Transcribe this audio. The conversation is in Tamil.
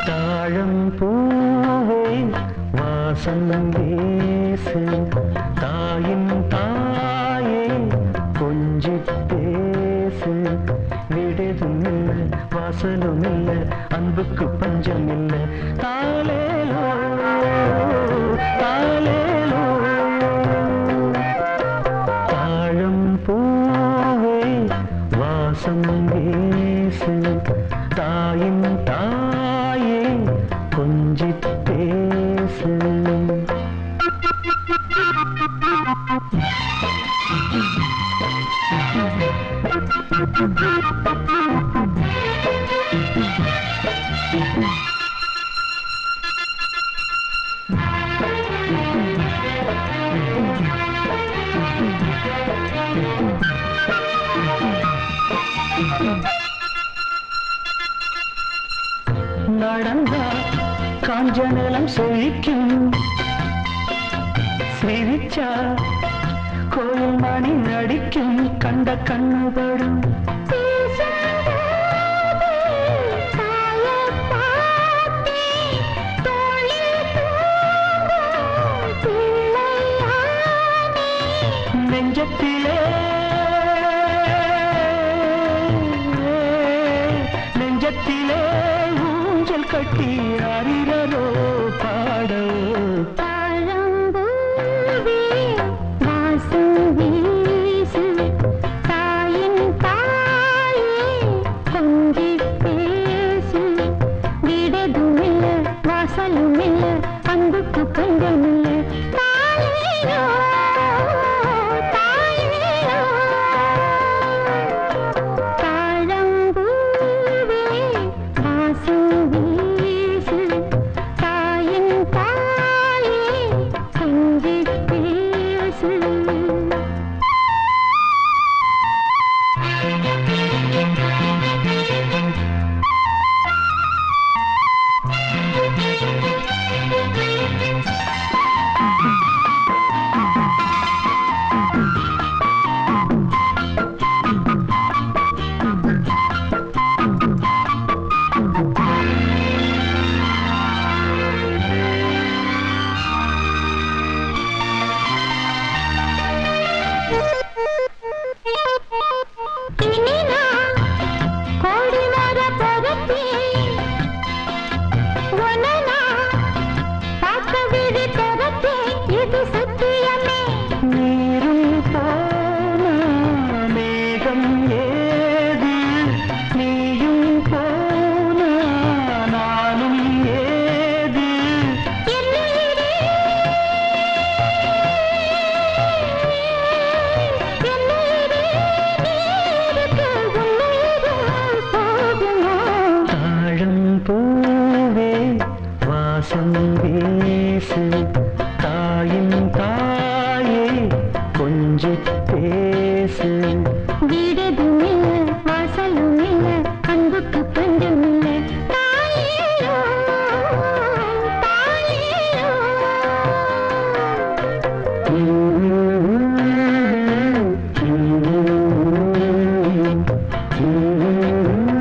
தாழம் பூவே வாசனம் பேசு தாயின் தாயே கொஞ்சி பேசு விடுதும் இல்ல வாசலும் இல்ல அன்புக்கு பஞ்சம் இல்ல. தாளேலோ தாளேலோ. தாழம் பூவே வாசனம் பேசு தாயின் தாயே கொஞ்சி பேசு நடந்தா காஞ்ச நிலம் செழிக்கும். சிரிச்சா கோயில் மணி நடிக்கும். கண்ட கண்ணுபடும். நெஞ்சத்திலே நெஞ்சத்திலே ஊஞ்சல் கட்டி அறிற அன்புக்கு பேசு தாயின் தாயே கொஞ்சி பேசு வீடதும் இல்ல வாசலும் இல்ல அன்புக்கு பஞ்சம் Mm-hmm.